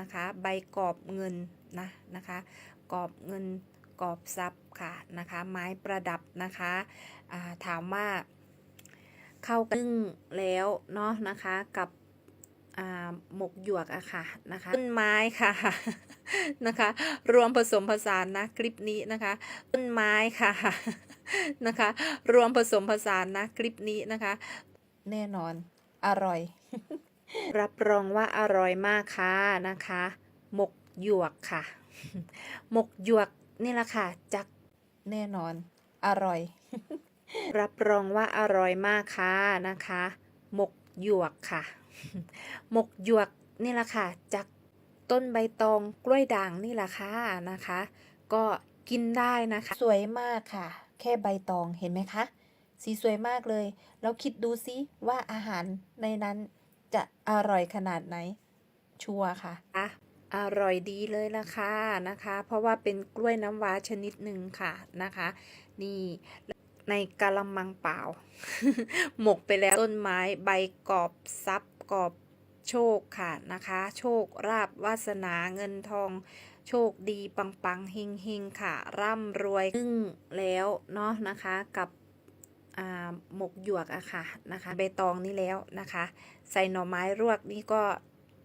นะคะ ใบกรอบเงินนะนะคะกรอบเงินกรอบทรัพย์ค่ะนะคะ ไม้ประดับนะคะาถามว่าเข้ากันนึ่งแล้วเนาะนะคะกับหมกหยวกอะค่ะนะคะต้นไม้ค่ะนะคะ รวมผสมผสานนะคลิปนี้นะคะต้นไม้ค่ะนะคะ รวมผสมผสานนะคลิปนี้นะคะ แน่นอนอร่อย รับรองว่าอร่อยมากค่ะนะคะ หมกหยวกค่ะ หมกหยวกนี่แหละค่ะ จักแน่นอน อร่อย รับรองว่าอร่อยมากค่ะนะคะ หมกหยวกค่ะ หมกหยวกนี่แหละค่ะ จากต้นใบตองกล้วยด่างนี่แหละค่ะนะคะ ก็กินได้นะคะ สวยมากค่ะ แค่ใบตองเห็นไหมคะ สีสวยมากเลย แล้วคิดดูซิว่าอาหารในนั้น จะอร่อยขนาดไหน ชัวร์ค่ะอะอร่อยดีเลยล่ะค่ะนะคะ เพราะว่าเป็นกล้วยน้ำว้าชนิดหนึ่งค่ะนะคะ นี่ในกะละมังเปล่า หมกไปแล้วต้นไม้ใบกอบทรัพย์กอบโชคค่ะนะคะ โชคราบวาสนาเงินทอง โชคดีปังปังๆเฮงเฮงค่ะ ร่ำรวยนึ่งแล้วเนาะนะคะกับ หมกหยวกอะค่ะนะคะใบตองนี่แล้วนะคะ ใส่หน่อไม้รวกนี่ก็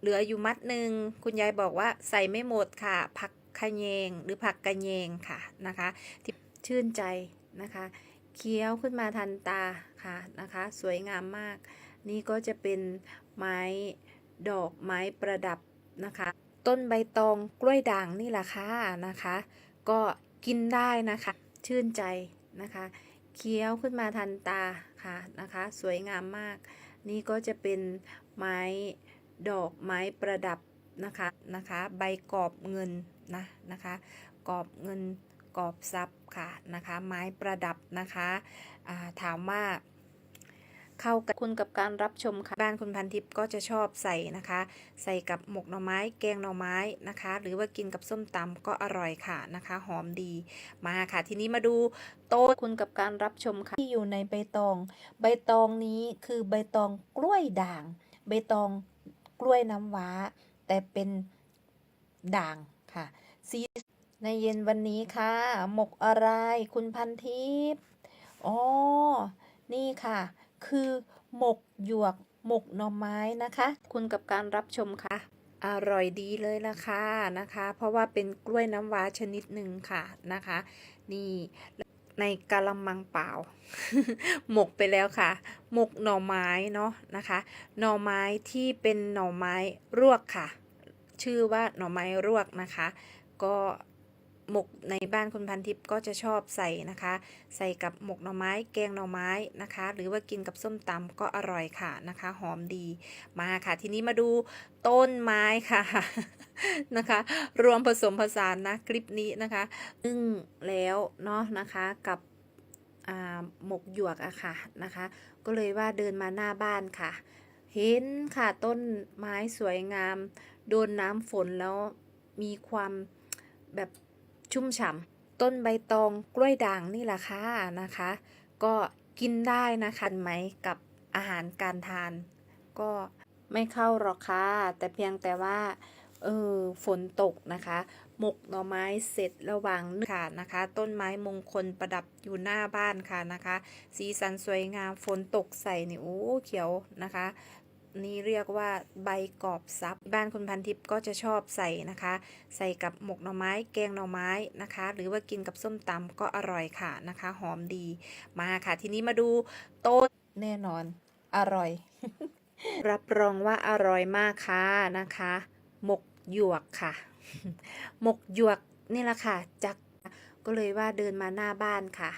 เหลืออยู่มัดหนึ่งคุณยายบอกว่าใส่ไม่หมดค่ะผักขะแยงหรือผักกระแยงค่ะนะคะที่ชื่นใจนะคะ เคี้ยวขึ้นมาทันตาค่ะนะคะ สวยงามมาก นี่ก็จะเป็นไม้ดอกไม้ประดับนะคะ ต้นใบตองกล้วยด่างนี่แหละค่ะนะคะ ก็กินได้นะคะ ชื่นใจนะคะ เคี้ยวขึ้นมาทันตาค่ะนะคะ สวยงามมาก นี่ก็จะเป็นไม้ดอกไม้ประดับนะคะนะคะ ใบกรอบเงินนะนะคะกรอบเงินกรอบทรัพย์ค่ะนะคะ ไม้ประดับนะคะอ่าถามว่า เข้ากับคุณกับการรับชมค่ะบ้านคุณพันทิพย์ก็จะชอบใส่นะคะ ใส่กับหมกหน่อไม้ แกงหน่อไม้นะคะ หรือว่ากินกับส้มตำก็อร่อยค่ะนะคะ หอมดีมาค่ะ ทีนี้มาดูโต๊ะคุณกับการรับชมค่ะที่อยู่ในใบตอง ใบตองนี้คือใบตองกล้วยด่าง ใบตองกล้วยน้ำว้า แต่เป็นด่างค่ะสีในเย็นวันนี้ค่ะ หมกอะไรคุณพันทิพย์อ๋อ นี่ค่ะ คือหมกหยวกหมกหน่อไม้นะคะ คุณกับการรับชมค่ะ อร่อยดีเลยละค่ะนะคะ เพราะว่าเป็นกล้วยน้ำว้าชนิดหนึ่งค่ะนะคะ นี่ในกะละมังเปล่า หมกไปแล้วค่ะ หมกหน่อไม้เนาะนะคะ หน่อไม้ที่เป็นหน่อไม้รวกค่ะ ชื่อว่าหน่อไม้รวกนะคะ ก็ หมกในบ้านคุณพันทิพย์ก็จะชอบใส่นะคะ ใส่กับหมกหน่อไม้แกงหน่อไม้นะคะ หรือว่ากินกับส้มตำก็อร่อยค่ะนะคะ หอมดีมาค่ะ ทีนี้มาดูต้นไม้ค่ะนะคะ รวมผสมผสานนะคลิปนี้นะคะนึ่งแล้วเนาะนะคะกับหมกหยวกอะค่ะนะคะ ก็เลยว่าเดินมาหน้าบ้านค่ะ เห็นค่ะต้นไม้สวยงาม โดนน้ำฝนแล้วมีความแบบ ชุ่มฉ่ำต้นใบตองกล้วยด่างนี่แหละค่ะนะคะ ก็กินได้นะคะไหมกับอาหารการทาน ก็ไม่เข้าหรอกค่ะ แต่เพียงแต่ว่าเออฝนตกนะคะ หมกหน่อไม้เสร็จระหว่างนึ่งค่ะนะคะ ต้นไม้มงคลประดับอยู่หน้าบ้านค่ะนะคะ สีสันสวยงามฝนตกใส่นี่โอ้เขียวนะคะ นี่เรียกว่าใบกอบซับบ้านคุณพันทิพย์ก็จะชอบใส่นะคะ ใส่กับหมกหน่อไม้แกงหน่อไม้นะคะ หรือว่ากินกับส้มตำก็อร่อยค่ะนะคะ หอมดีมาค่ะ ทีนี้มาดูโต๊ะแน่นอน อร่อย รับรองว่าอร่อยมากค่ะนะคะ หมกหยวกค่ะ หมกหยวกนี่แหละค่ะจักก็เลยว่าเดินมาหน้าบ้านค่ะ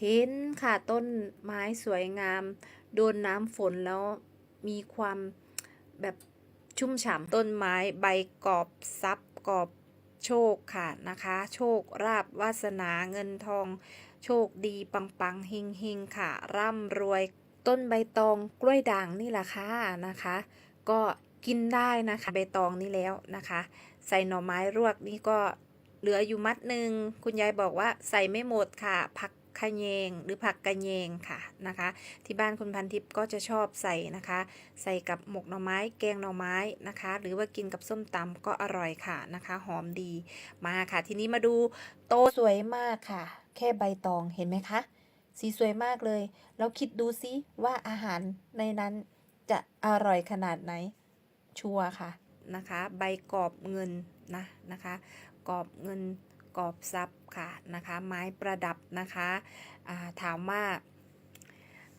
เห็นค่ะต้นไม้สวยงาม โดนน้ำฝนแล้ว มีความแบบชุ่มฉ่ำต้นไม้ใบกอบทรัพย์กอบโชคค่ะนะคะ โชคราบวาสนาเงินทอง โชคดีปังปังๆเฮงเฮงค่ะ ร่ำรวยต้นใบตองกล้วยด่างนี่แหละค่ะนะคะ ก็กินได้นะคะใบตองนี่แล้วนะคะ ใส่หน่อไม้รวกนี่ก็เหลืออยู่มัดหนึ่งคุณยายบอกว่าใส่ไม่หมดค่ะผัก ขะแยงหรือผักกะแยงค่ะนะคะ ที่บ้านคุณพันทิพย์ก็จะชอบใส่นะคะ ใส่กับหมกหน่อไม้แกงหน่อไม้นะคะ หรือว่ากินกับส้มตำก็อร่อยค่ะนะคะ หอมดีมาค่ะ ทีนี้มาดูโตสวยมากค่ะ แค่ใบตองเห็นไหมคะ สีสวยมากเลย แล้วคิดดูซิว่าอาหารในนั้นจะอร่อยขนาดไหนชัวร์ค่ะนะคะ ใบกรอบเงินนะนะคะ กรอบเงิน กรอบทรัพย์ค่ะนะคะ ไม้ประดับนะคะาถามว่า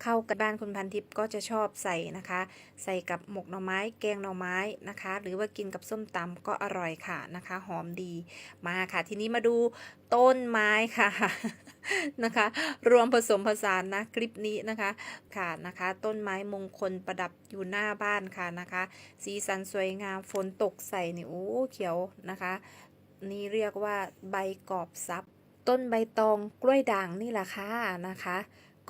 เข้ากับบ้านคุณพันทิพย์ก็จะชอบใส่นะคะ ใส่กับหมกหน่อไม้แกงหน่อไม้นะคะ หรือว่ากินกับส้มตำก็อร่อยค่ะนะคะ หอมดีมาค่ะ ทีนี้มาดูต้นไม้ค่ะนะคะ รวมผสมผสานนะคลิปนี้นะคะค่ะนะคะ ต้นไม้มงคลประดับอยู่หน้าบ้านค่ะนะคะ สีสันสวยงามฝนตกใส่นี่โอ้เขียวนะคะ นี่เรียกว่าใบกอบซับต้นใบตองกล้วยด่างนี่แหละค่ะนะคะ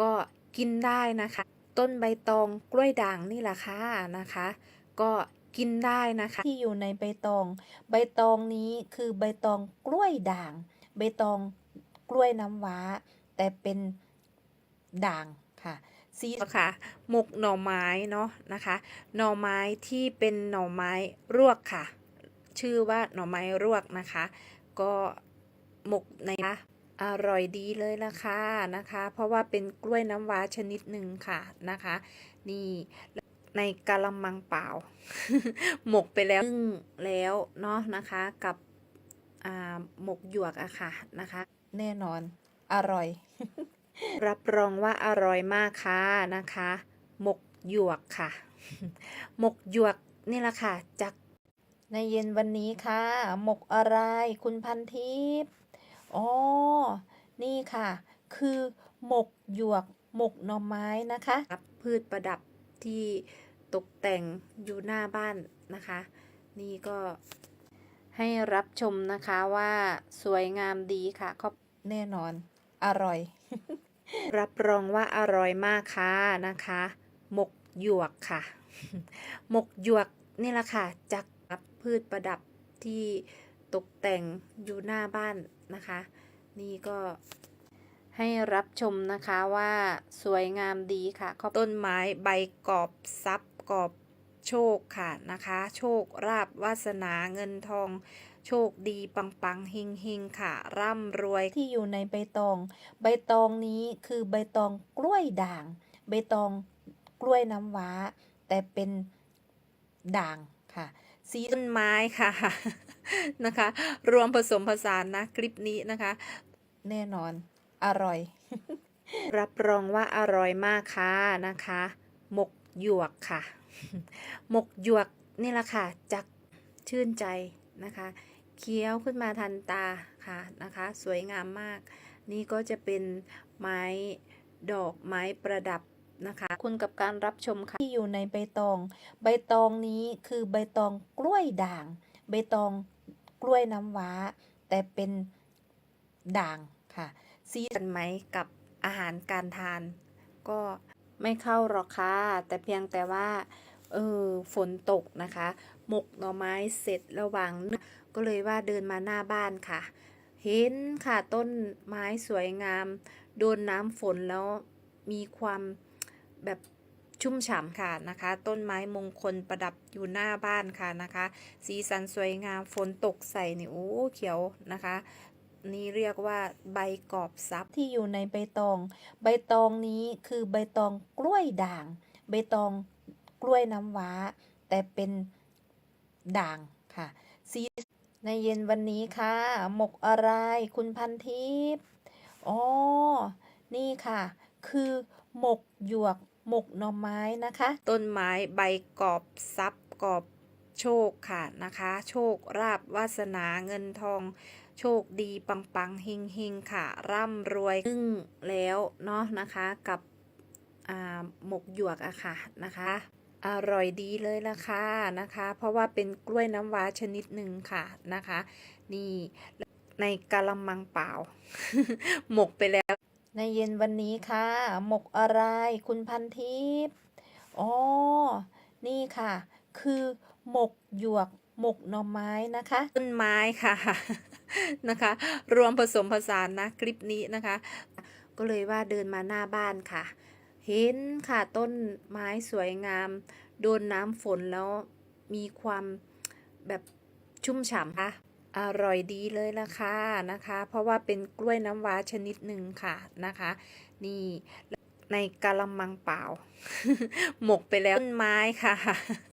ก็กินได้นะคะ ต้นใบตองกล้วยด่างนี่แหละค่ะนะคะ ก็กินได้นะคะ ที่อยู่ในใบตอง ใบตองนี้คือใบตองกล้วยด่าง ใบตองกล้วยน้ำว้า แต่เป็นด่างค่ะสีค่ะหมกหน่อไม้เนาะนะคะ หน่อไม้ที่เป็นหน่อไม้รวกค่ะ ชื่อว่าหน่อไม้รวกนะคะ ก็หมกในนะอร่อยดีเลยละค่ะนะคะ เพราะว่าเป็นกล้วยน้ำว้าชนิดหนึ่งค่ะนะคะ นี่ในกะละมังเปล่า หมกไปแล้วนึ่งแล้วเนาะนะคะกับหมกหยวกอะค่ะนะคะ แน่นอนอร่อย รับรองว่าอร่อยมากค่ะนะคะ หมกหยวกค่ะ หมกหยวกนี่แหละค่ะจาก ในเย็นวันนี้ค่ะ หมกอะไรคุณพันทิพย์อ๋อ นี่ค่ะ คือหมกหยวกหมกหน่อไม้นะคะพืชประดับที่ตกแต่งอยู่หน้าบ้านนะคะ นี่ก็ให้รับชมนะคะว่าสวยงามดีค่ะก็แน่นอน อร่อย รับรองว่าอร่อยมากค่ะนะคะ หมกหยวกค่ะ หมกหยวกนี่แหละค่ะจาก พืชประดับที่ตกแต่งอยู่หน้าบ้านนะคะ นี่ก็ให้รับชมนะคะว่าสวยงามดีค่ะต้นไม้ใบกอบทรัพย์กอบโชคค่ะนะคะ โชคราบวาสนาเงินทอง โชคดีปังปังเฮงเฮงค่ะ ร่ำรวยที่อยู่ในใบตอง ใบตองนี้คือใบตองกล้วยด่าง ใบตองกล้วยน้ำว้า แต่เป็นด่างค่ะ สีต้นไม้ค่ะนะคะ รวมผสมผสานนะคลิปนี้นะคะ แน่นอนอร่อย รับรองว่าอร่อยมากค่ะนะคะ หมกหยวกค่ะ หมกหยวกนี่แหละค่ะจากชื่นใจนะคะเคี้ยวขึ้นมาทันตาค่ะนะคะ สวยงามมาก นี่ก็จะเป็นไม้ดอกไม้ประดับ นะคะคุณกับการรับชมค่ะที่อยู่ในใบตอง ใบตองนี้คือใบตองกล้วยด่าง ใบตองกล้วยน้ำว้า แต่เป็นด่างค่ะสีกันไหมกับอาหารการทาน ก็ไม่เข้าหรอกค่ะแต่เพียงแต่ว่าเออฝนตกนะคะ หมกหน่อไม้เสร็จระหว่างก็เลยว่าเดินมาหน้าบ้านค่ะ เห็นค่ะต้นไม้สวยงาม โดนน้ำฝนแล้วมีความ แบบชุ่มฉ่ำค่ะนะคะ ต้นไม้มงคลประดับอยู่หน้าบ้านค่ะนะคะ สีสันสวยงามฝนตกใส่นี่โอ้เขียวนะคะนี่เรียกว่าใบกอบซับที่อยู่ในใบตอง ใบตองนี้คือใบตองกล้วยด่าง ใบตองกล้วยน้ำว้า แต่เป็นด่างค่ะ สีในเย็นวันนี้ค่ะ หมกอะไรคุณพันทิพย์อ๋อ นี่ค่ะ คือหมกหยวก หมกหน่อไม้นะคะ ต้นไม้ใบกอบทรัพย์กอบโชคค่ะนะคะ โชคราบวาสนาเงินทอง โชคดีปังปังเฮงเฮงค่ะ ร่ำรวยนึ่งแล้วเนาะนะคะกับหมกหยวกอะค่ะนะคะ อร่อยดีเลยละค่ะนะคะ เพราะว่าเป็นกล้วยน้ำว้าชนิดหนึ่งค่ะนะคะ นี่ในกะละมังเปล่า หมกไปแล้ว ในเย็นวันนี้ค่ะ หมกอะไรคุณพันทิพย์อ๋อ นี่ค่ะ คือหมกหยวกหมกหน่อไม้นะคะต้นไม้ค่ะนะคะ รวมผสมผสานนะคลิปนี้นะคะ ก็เลยว่าเดินมาหน้าบ้านค่ะ เห็นค่ะต้นไม้สวยงาม โดนน้ำฝนแล้วมีความแบบชุ่มฉ่ำค่ะ อร่อยดีเลยล่ะค่ะนะคะ เพราะว่าเป็นกล้วยน้ำว้าชนิดหนึ่งค่ะนะคะ นี่ในกะละมังเปล่า หมกไปแล้วต้นไม้ค่ะ